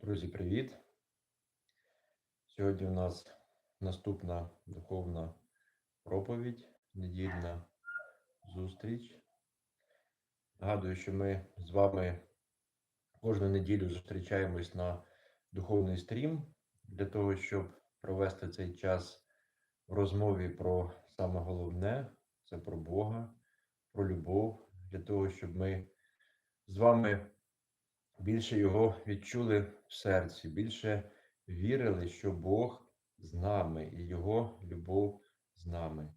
Друзі, привіт! Сьогодні у нас наступна духовна проповідь, недільна зустріч. Нагадую, що ми з вами кожну неділю зустрічаємось на духовний стрім для того, щоб провести цей час в розмові про саме головне це про Бога, про любов, для того, щоб ми з вами більше його відчули в серці, більше вірили, що Бог з нами і Його любов з нами.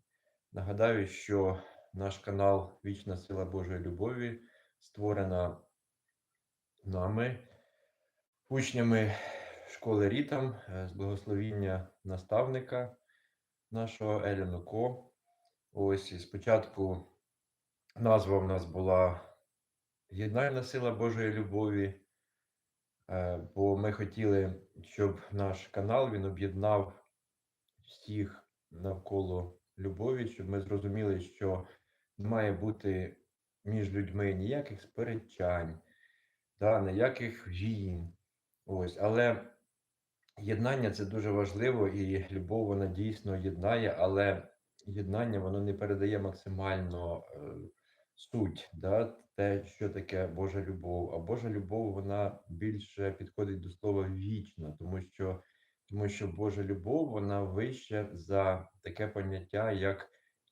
Нагадаю, що наш канал Вічна Сила Божої Любові створена нами, учнями школи Рітам е, з благословіння наставника нашого Еліну Ко. Ось спочатку назва в нас була Єднальна сила Божої любові, е, бо ми хотіли, щоб наш канал він об'єднав всіх навколо любові, щоб ми зрозуміли, що не має бути між людьми ніяких сперечань, да, ніяких війн. Ось, але єднання це дуже важливо, і любов вона дійсно єднає, але єднання воно не передає максимально е, суть, да, те, що таке Божа любов. А Божа любов вона більше підходить до слова вічна, тому що тому що Божа любов вона вища за таке поняття, як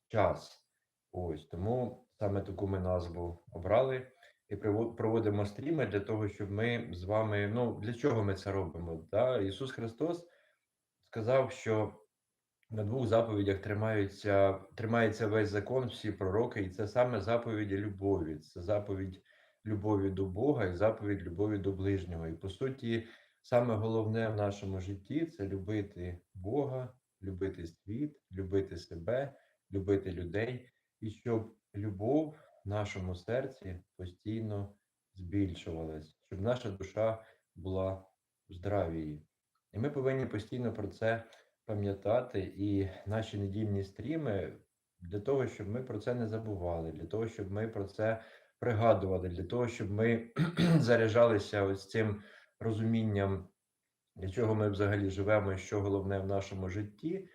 час. Ось тому саме таку ми назву обрали і проводимо стріми для того, щоб ми з вами. Ну для чого ми це робимо? Да? Ісус Христос сказав, що на двох заповідях тримаються, тримається весь закон, всі пророки, і це саме заповіді любові. Це заповідь любові до Бога і заповідь любові до ближнього. І по суті, саме головне в нашому житті це любити Бога, любити світ, любити себе, любити людей, і щоб любов в нашому серці постійно збільшувалась, щоб наша душа була в здравії. І ми повинні постійно про це пам'ятати і наші недільні стріми для того, щоб ми про це не забували, для того, щоб ми про це пригадували, для того, щоб ми заряджалися ось цим розумінням, для чого ми взагалі живемо і що головне в нашому житті.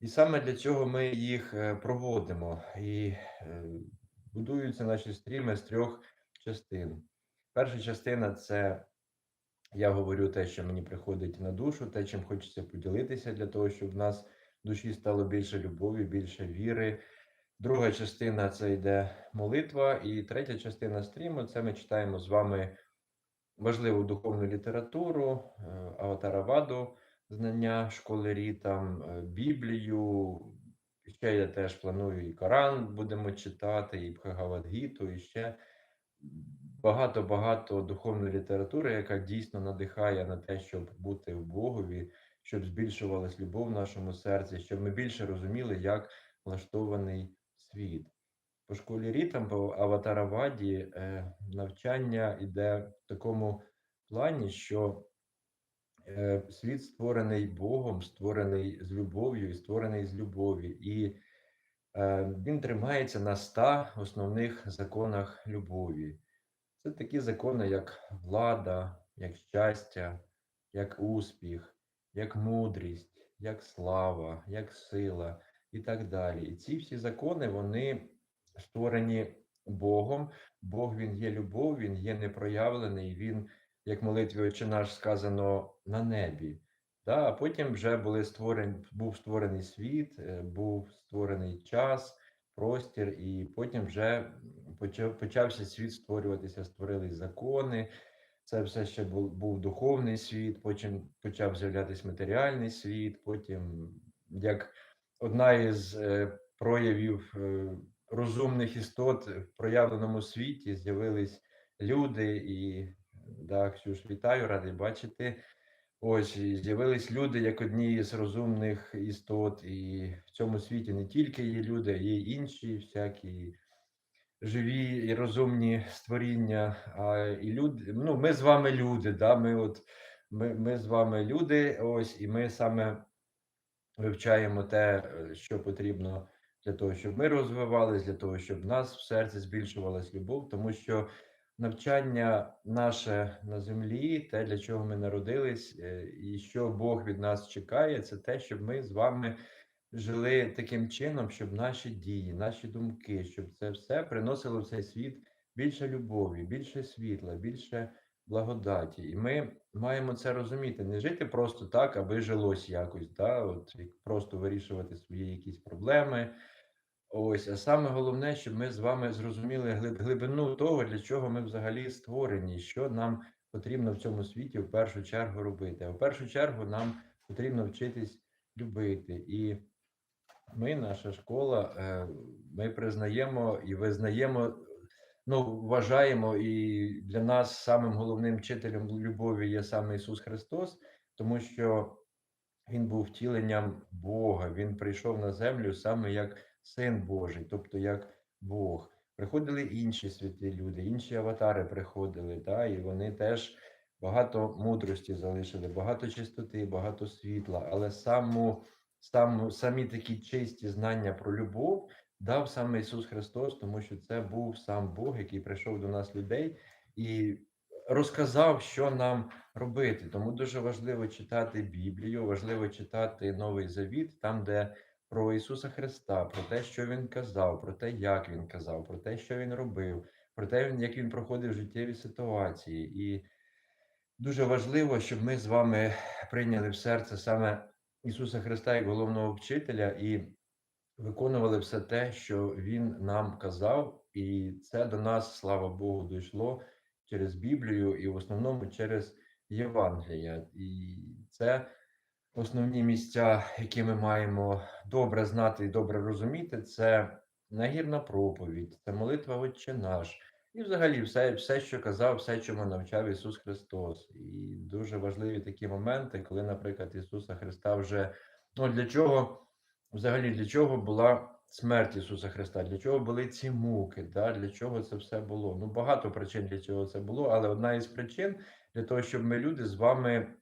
І саме для цього ми їх е, проводимо. І е, будуються наші стріми з трьох частин. Перша частина це я говорю те, що мені приходить на душу, те, чим хочеться поділитися, для того, щоб в нас в душі стало більше любові, більше віри. Друга частина це йде молитва. І третя частина стріму це ми читаємо з вами важливу духовну літературу, е, Аватараваду, знання школярі, там, е, Біблію. Ще я теж планую і Коран будемо читати, і Бхагавадгіту, і ще багато-багато духовної літератури, яка дійсно надихає на те, щоб бути в Богові, щоб збільшувалась любов в нашому серці, щоб ми більше розуміли, як влаштований світ. По школі Рітам, по Аватараваді, е, навчання йде в такому плані, що е, світ створений Богом, створений з любов'ю і створений з любові. І е, він тримається на ста основних законах любові. Це такі закони, як влада, як щастя, як успіх, як мудрість, як слава, як сила і так далі. І ці всі закони, вони створені Богом. Бог він є любов, він є непроявлений, він, як молитві Отче наш сказано, на небі. Да, А потім вже були створені, був створений світ, е, був створений час, простір, і потім вже почався світ створюватися, створились закони. Це все ще був був духовний світ, потім почав з'являтися матеріальний світ. Потім, як одна із е, проявів е, розумних істот в проявленому світі, з'явились люди і да, Ксюш, вітаю, радий бачити. Ось з'явились люди як одні з розумних істот, і в цьому світі не тільки є люди, є інші всякі живі і розумні створіння. А і люди, ну, ми з вами люди. да, Ми от ми, ми з вами люди. Ось, і ми саме вивчаємо те, що потрібно для того, щоб ми розвивались, для того, щоб в нас в серці збільшувалась любов, тому що навчання наше на землі, те, для чого ми народились, е, і що Бог від нас чекає, це те, щоб ми з вами жили таким чином, щоб наші дії, наші думки, щоб це все приносило в цей світ більше любові, більше світла, більше благодаті. І ми маємо це розуміти, не жити просто так, аби жилось якось, да? от просто вирішувати свої якісь проблеми. Ось, а саме головне, щоб ми з вами зрозуміли глиб- глибину того, для чого ми взагалі створені, що нам потрібно в цьому світі в першу чергу робити. А в першу чергу нам потрібно вчитись любити. І ми, наша школа, е, ми признаємо і визнаємо, ну, вважаємо, і для нас самим головним вчителем любові є саме Ісус Христос, тому що Він був втіленням Бога, Він прийшов на землю саме як Син Божий, тобто як Бог. Приходили інші святі люди, інші аватари приходили, та, і вони теж багато мудрості залишили, багато чистоти, багато світла, але саму сам, самі такі чисті знання про любов дав саме Ісус Христос, тому що це був сам Бог, який прийшов до нас людей і розказав, що нам робити. Тому дуже важливо читати Біблію, важливо читати Новий Завіт, там, де про Ісуса Христа, про те, що Він казав, про те, як Він казав, про те, що Він робив, про те, як Він проходив життєві ситуації. І дуже важливо, щоб ми з вами прийняли в серце саме Ісуса Христа як головного вчителя і виконували все те, що Він нам казав, і це до нас, слава Богу, дійшло через Біблію і в основному через Євангелія. І це основні місця, які ми маємо добре знати і добре розуміти, це нагірна проповідь, це молитва Отче наш. І взагалі все, все, що казав, все, чому навчав Ісус Христос. І дуже важливі такі моменти, коли, наприклад, Ісуса Христа вже ну для чого, взагалі, для чого була смерть Ісуса Христа, для чого були ці муки, да? для чого це все було? Ну, багато причин для чого це було, але одна із причин для того, щоб ми люди з вами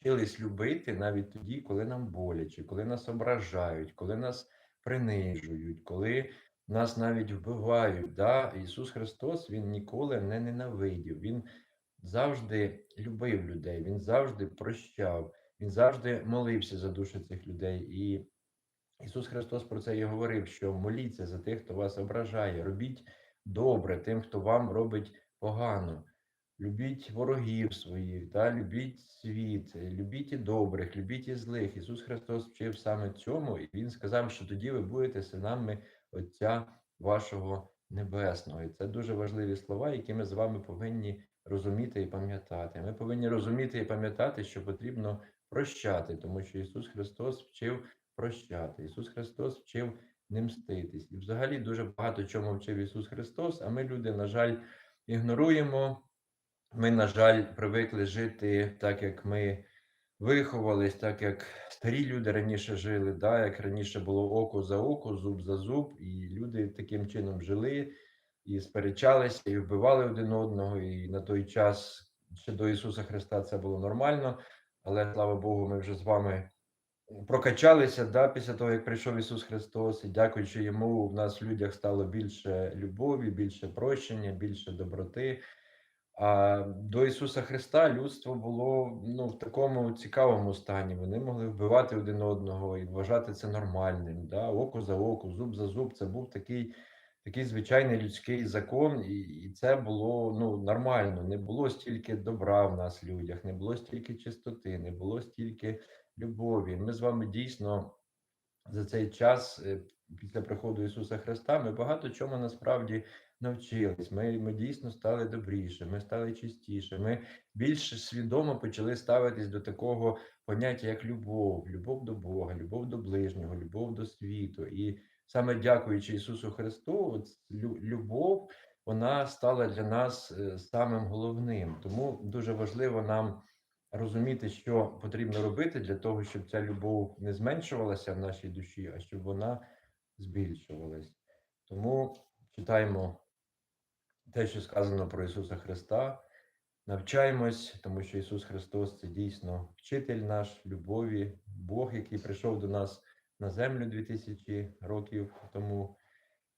вчились любити навіть тоді, коли нам боляче, коли нас ображають, коли нас принижують, коли нас навіть вбивають. Да? Ісус Христос Він ніколи не ненавидів. Він завжди любив людей, Він завжди прощав, Він завжди молився за душі цих людей. І Ісус Христос про це і говорив: що моліться за тих, хто вас ображає, робіть добре тим, хто вам робить погано. Любіть ворогів своїх, та, любіть світ, любіть і добрих, любіть і злих. Ісус Христос вчив саме цьому, і Він сказав, що тоді ви будете синами Отця вашого Небесного. І це дуже важливі слова, які ми з вами повинні розуміти і пам'ятати. Ми повинні розуміти і пам'ятати, що потрібно прощати, тому що Ісус Христос вчив прощати. Ісус Христос вчив не мститись. І взагалі дуже багато чому вчив Ісус Христос, а ми, люди, на жаль, ігноруємо. Ми, на жаль, привикли жити так, як ми виховались, так як старі люди раніше жили, да, як раніше було око за око, зуб за зуб, і люди таким чином жили і сперечалися, і вбивали один одного. І на той час ще до Ісуса Христа це було нормально. Але слава Богу, ми вже з вами прокачалися да, після того, як прийшов Ісус Христос, і дякуючи йому, в нас в людях стало більше любові, більше прощення, більше доброти. А до Ісуса Христа людство було ну, в такому цікавому стані. Вони могли вбивати один одного і вважати це нормальним. Да? Око за око, зуб за зуб. Це був такий такий звичайний людський закон, і і це було ну, нормально. Не було стільки добра в нас, людях, не було стільки чистоти, не було стільки любові. Ми з вами дійсно за цей час, е, після приходу Ісуса Христа, ми багато чому насправді навчились. Ми ми дійсно стали добріше, ми стали чистіше. Ми більш свідомо почали ставитись до такого поняття, як любов, любов до Бога, любов до ближнього, любов до світу. І саме дякуючи Ісусу Христу, любов вона стала для нас е, самим головним. Тому дуже важливо нам розуміти, що потрібно робити для того, щоб ця любов не зменшувалася в нашій душі, а щоб вона збільшувалась. Тому читаємо те, що сказано про Ісуса Христа, навчаємось, тому що Ісус Христос це дійсно вчитель наш любові, Бог, який прийшов до нас на землю 2000 років тому.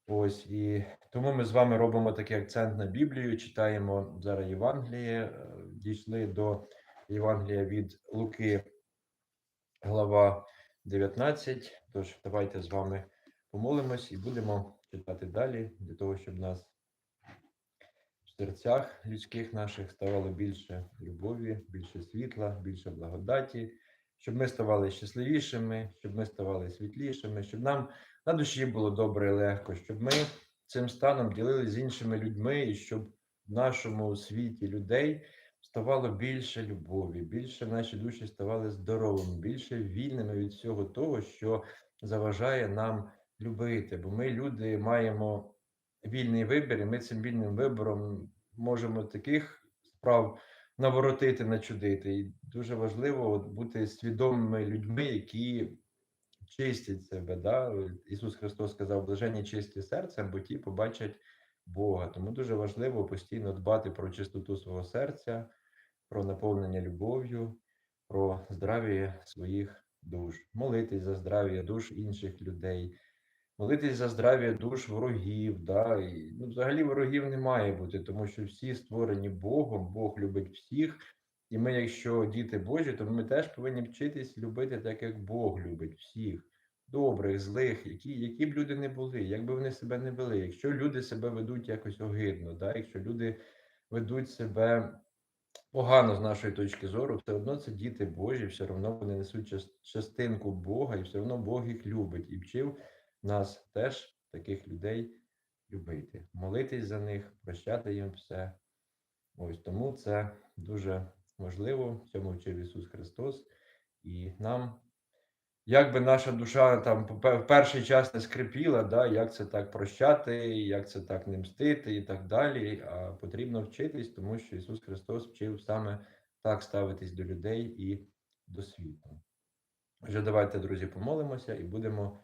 Ось і тому ми з вами робимо такий акцент на Біблію. Читаємо зараз Євангеліє. е, Дійшли до Євангелія від Луки, глава 19. Тож давайте з вами помолимось і будемо читати далі для того, щоб нас серцях людських наших ставало більше любові, більше світла, більше благодаті, щоб ми ставали щасливішими, щоб ми ставали світлішими, щоб нам на душі було добре і легко, щоб ми цим станом ділилися з іншими людьми, і щоб в нашому світі людей ставало більше любові, більше наші душі ставали здоровими, більше вільними від всього того, що заважає нам любити. Бо ми, люди, маємо вільний вибір, і ми цим вільним вибором можемо таких справ наворотити, начудити. І дуже важливо от бути свідомими людьми, які чистять себе. Да? Ісус Христос сказав, блаженні чисті серцем, бо ті побачать Бога. Тому дуже важливо постійно дбати про чистоту свого серця, про наповнення любов'ю, про здрав'я своїх душ, молитись за здрав'я душ інших людей. Молитись за здрав'я душ ворогів, да, і ну, взагалі ворогів не має бути, тому що всі створені Богом, Бог любить всіх, і ми, якщо діти Божі, то ми теж повинні вчитись любити так, як Бог любить всіх, добрих, злих, які, які б люди не були, як би вони себе не вели. Якщо люди себе ведуть якось огидно, да, якщо люди ведуть себе погано з нашої точки зору, все одно це діти Божі, все одно вони несуть частинку Бога, і все одно Бог їх любить. І вчив нас теж таких людей любити, молитись за них, прощати їм все. Ось тому це дуже важливо. Цьому вчив Ісус Христос. І нам, як би наша душа там в перший час не скрипіла, да, як це так прощати, як це так не мстити і так далі. А потрібно вчитись, тому що Ісус Христос вчив саме так ставитись до людей і до світу. Вже давайте, друзі, помолимося і будемо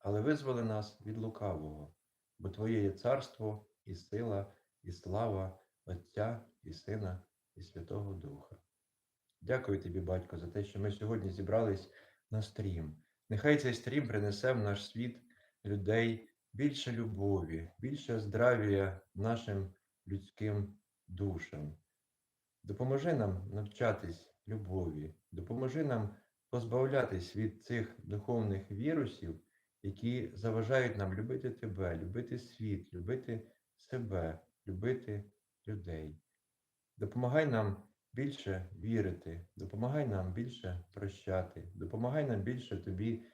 але визволи нас від лукавого, бо Твоє є царство і сила, і слава Отця і Сина, і Святого Духа. Дякую тобі, батько, за те, що ми сьогодні зібрались на стрім. Нехай цей стрім принесе в наш світ людей більше любові, більше здрав'я нашим людським душам. Допоможи нам навчатись любові, допоможи нам позбавлятись від цих духовних вірусів, які заважають нам любити тебе, любити світ, любити себе, любити людей. Допомагай нам більше вірити, допомагай нам більше прощати, допомагай нам більше тобі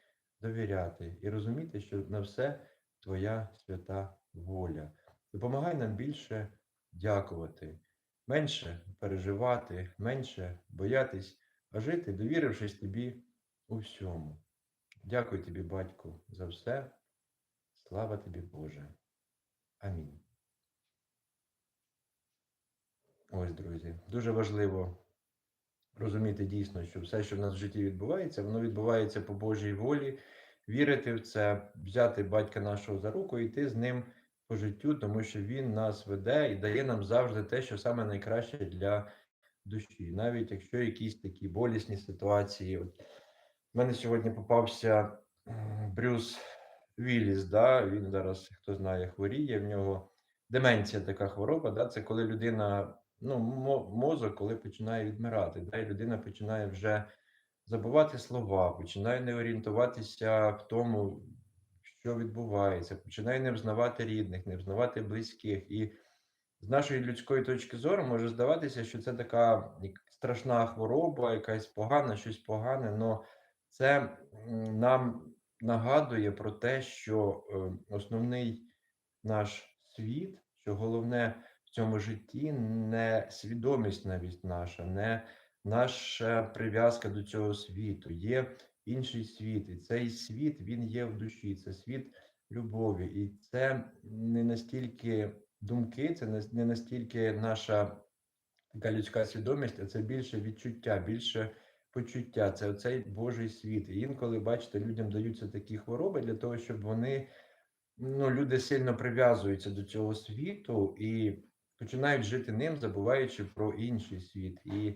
довіряти і розуміти, що на все твоя свята воля. Допомагай нам більше дякувати, менше переживати, менше боятись, а жити, довірившись тобі у всьому. Дякую тобі, батьку, за все. Слава тобі, Боже. Амінь. Ось, друзі, дуже важливо розуміти дійсно, що все, що в нас в житті відбувається, воно відбувається по Божій волі, вірити в це, взяти батька нашого за руку і йти з ним по життю, тому що він нас веде і дає нам завжди те, що саме найкраще для душі, навіть якщо якісь такі болісні ситуації. От в мене сьогодні попався Брюс Вілліс, да? він зараз, хто знає, хворіє, в нього деменція така хвороба, да? це коли людина, ну, мозок, коли починає відмирати, да? і людина починає вже забувати слова, починає не орієнтуватися в тому, що відбувається, починає не взнавати рідних, не взнавати близьких. І з нашої людської точки зору може здаватися, що це така страшна хвороба, якась погана, щось погане, але це нам нагадує про те, що е, основний наш світ, що головне в цьому житті не свідомість навіть наша, не наша прив'язка до цього світу. Є інший світ, і цей світ він є в душі, це світ любові, і це не настільки думки, це не- настільки наша така людська свідомість, а це більше відчуття, більше почуття. Це оцей Божий світ. І інколи, бачите, людям даються такі хвороби для того, щоб вони, ну, люди сильно прив'язуються до цього світу і починають жити ним, забуваючи про інший світ. І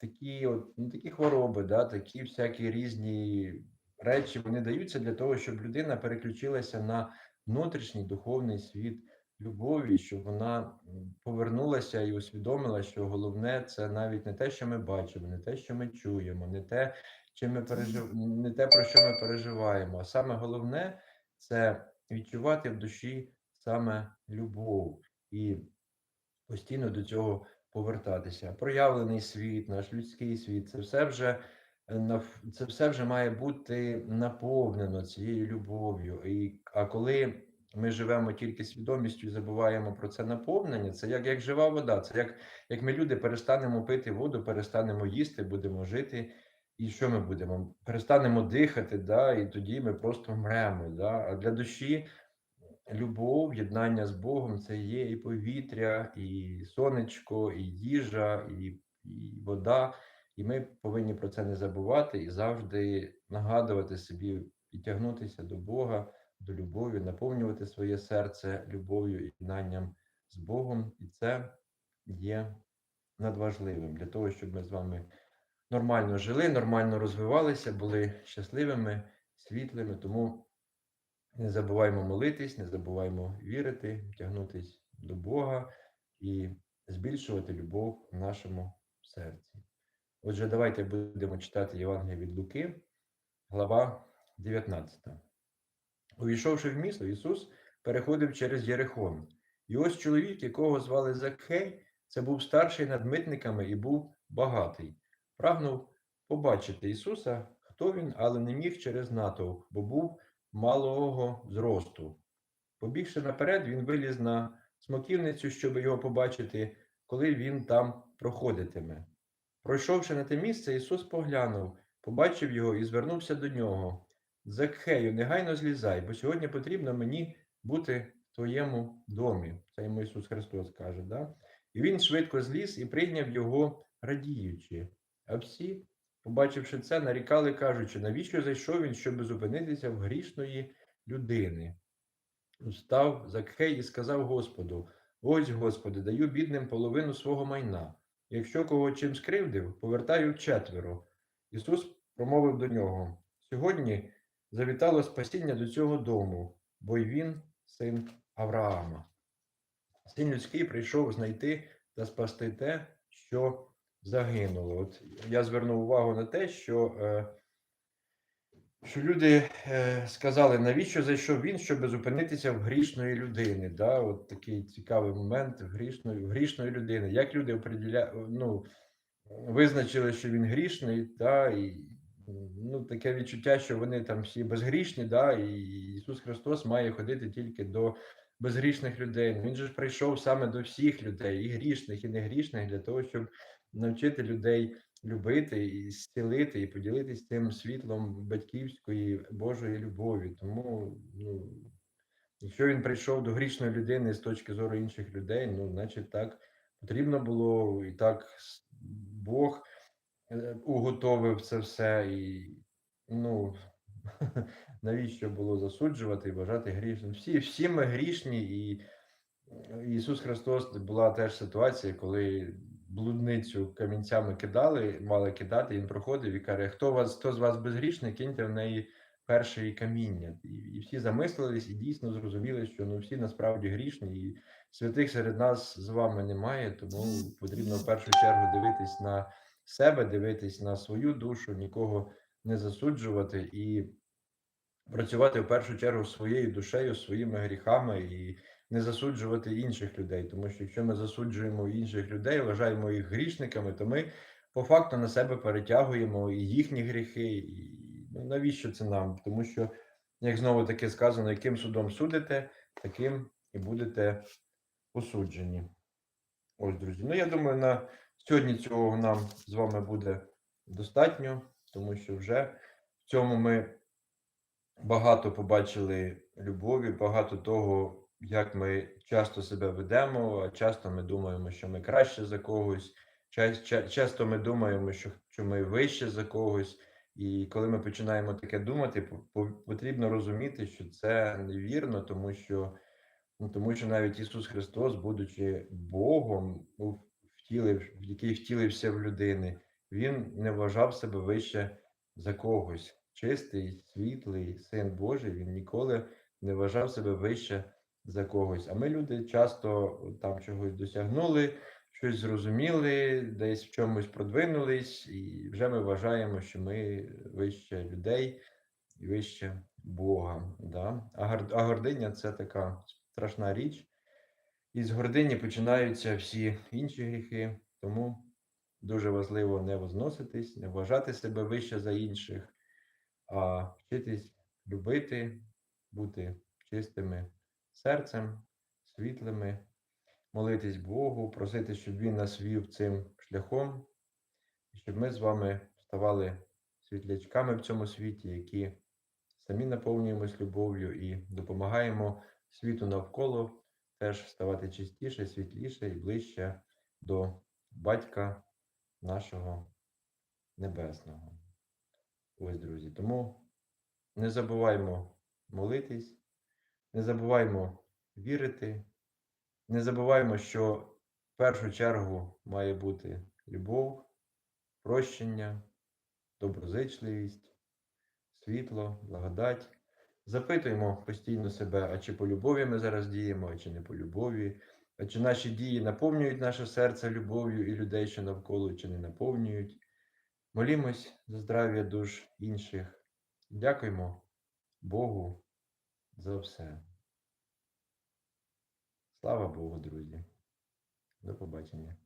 такі от ну, такі хвороби, да, такі всякі різні речі вони даються для того, щоб людина переключилася на внутрішній духовний світ любові, щоб вона повернулася і усвідомила, що головне це навіть не те, що ми бачимо, не те, що ми чуємо, не те, чим ми пережив... не те, про що ми переживаємо. А саме головне це відчувати в душі саме любов і постійно до цього повертатися. Проявлений світ, наш людський світ, це все вже е, це все вже має бути наповнено цією любов'ю. І, а коли ми живемо тільки свідомістю забуваємо про це наповнення, це як, як жива вода. Це як, як ми люди перестанемо пити воду, перестанемо їсти, будемо жити. І що ми будемо? Перестанемо дихати, да, і тоді ми просто вмремо. Да? А для душі любов, єднання з Богом це є і повітря, і сонечко, і їжа, і, і вода. І ми повинні про це не забувати і завжди нагадувати собі і тягнутися до Бога, до любові, наповнювати своє серце любов'ю і єднанням з Богом. І це є надважливим для того, щоб ми з вами нормально жили, нормально розвивалися, були щасливими, світлими. Тому не забуваємо молитись, не забуваємо вірити, тягнутись до Бога і збільшувати любов в нашому серці. Отже, давайте будемо читати Євангелія від Луки, глава 19. Увійшовши в місто, Ісус переходив через Єрихон. І ось чоловік, якого звали Закхей, це був старший над митниками і був багатий. Прагнув побачити Ісуса, хто він, але не міг через натовп, бо був малого зросту. Побігши наперед, він виліз на смоківницю, щоб його побачити, коли він там проходитиме. Пройшовши на те місце, Ісус поглянув, побачив його і звернувся до нього. Закхею, негайно злізай, бо сьогодні потрібно мені бути в твоєму домі. Це йому Ісус Христос каже. Да? І він швидко зліз і прийняв його, радіючи. А всі, побачивши це, нарікали, кажучи, навіщо зайшов він, щоб зупинитися в грішної людини. Устав Закхей і сказав Господу: Ось, Господи, даю бідним половину свого майна. Якщо кого чим скривдив, повертаю четверо. Ісус промовив до нього: Сьогодні завітало спасіння до цього дому, бо й він син Авраама. Син людський прийшов знайти та спасти те, що загинуло. От я звернув увагу на те, що. Е, що люди е, сказали, навіщо зайшов він, щоб зупинитися в грішної людини. Да? От такий цікавий момент грішної, грішної людини. Як люди определя... ну, визначили, що він грішний, да? і ну, таке відчуття, що вони там всі безгрішні, да? і Ісус Христос має ходити тільки до безгрішних людей. Він же ж прийшов саме до всіх людей, і грішних, і негрішних, для того, щоб навчити людей любити і зцілити, і поділитися тим світлом батьківської Божої любові. Тому, ну, якщо він прийшов до грішної людини з точки зору інших людей, ну, значить, так потрібно було, і так Бог уготовив це все. І, ну, навіщо було засуджувати і вважати грішним? Всі, всі ми грішні, і Ісус Христос була теж ситуація, коли блудницю камінцями кидали, мали кидати, він проходив і каже: хто вас, хто з вас безгрішний, киньте в неї перше каміння. І, і всі замислились і дійсно зрозуміли, що ну всі насправді грішні, і святих серед нас з вами немає, тому потрібно в першу чергу дивитись на себе, дивитись на свою душу, нікого не засуджувати і працювати в першу чергу своєю душею, своїми гріхами і не засуджувати інших людей. Тому що якщо ми засуджуємо інших людей, вважаємо їх грішниками, то ми по факту на себе перетягуємо і їхні гріхи. І ну, навіщо це нам? Тому що, як знову таки сказано, яким судом судите, таким і будете осуджені. Ось, друзі. Ну, я думаю, на сьогодні цього нам з вами буде достатньо, тому що вже в цьому ми багато побачили любові, багато того, як ми часто себе ведемо, а часто ми думаємо, що ми краще за когось. Ча- ча- Часто ми думаємо, що, ми вище за когось. І коли ми починаємо таке думати, по- по- потрібно розуміти, що це невірно, тому що, ну, тому що навіть Ісус Христос, будучи Богом, ну, втілив, який втілився в людини, Він не вважав себе вище за когось. Чистий, світлий, син Божий, він ніколи не вважав себе вище за когось. А ми люди часто там чогось досягнули, щось зрозуміли, десь в чомусь продвинулись, і вже ми вважаємо, що ми вище людей і вище Бога. Да? А, гординя це така страшна річ. І з гордині починаються всі інші гріхи. Тому дуже важливо не возноситись, не вважати себе вище за інших, а вчитись любити, бути чистими серцем, світлими, молитись Богу, просити, щоб Він нас вів цим шляхом, щоб ми з вами ставали світлячками в цьому світі, які самі наповнюємось любов'ю і допомагаємо світу навколо теж ставати чистіше, світліше і ближче до Батька нашого Небесного. Ось, друзі. Тому не забуваймо молитись, не забуваймо вірити, не забуваймо, що в першу чергу має бути любов, прощення, доброзичливість, світло, благодать. Запитуємо постійно себе, а чи по любові ми зараз діємо, а чи не по любові, а чи наші дії наповнюють наше серце любов'ю і людей, що навколо, чи не наповнюють. Молімось за здрав'я душ інших. Дякуємо Богу за все. Слава Богу, друзі. До побачення.